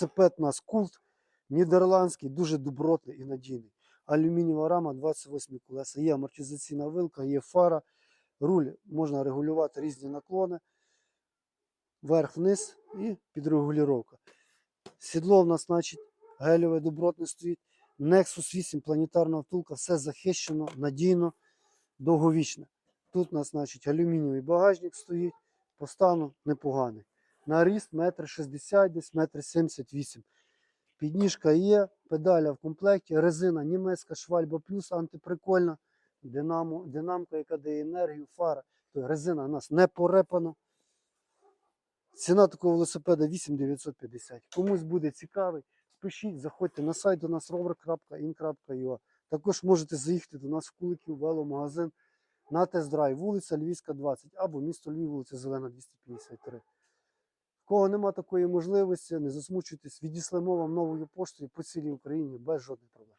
Велосипед у нас култ, нідерландський, дуже добротний і надійний. Алюмінієва рама, 28 колеса. Є амортизаційна вилка, є фара, руль можна регулювати різні наклони, вверх-вниз і підрегулювання. Сідло в нас, значить, гелеве добротне стоїть. Nexus 8, планетарна втулка, все захищено, надійно, довговічне. Тут у нас, значить, алюмінієвий багажник стоїть, по стану непоганий. На ріст метр шістдесят, десь метр сімдесят вісім. Підніжка є, педаля в комплекті, резина німецька, швальба плюс антиприкольна, динамо, динамка, яка дає енергію, фара. Тобто резина у нас не порепана. Ціна такого велосипеда 8950. Комусь буде цікавий, пишіть, заходьте на сайт до нас rover.in.ua. Також можете заїхати до нас в Куликів, веломагазин на тест-драйв, вулиця Львівська, 20 або місто Львів, вулиця Зелена, 253. Кого нема такої можливості, не засмучуйтесь, відіслемо вам новою поштою по цілій Україні без жодних проблем.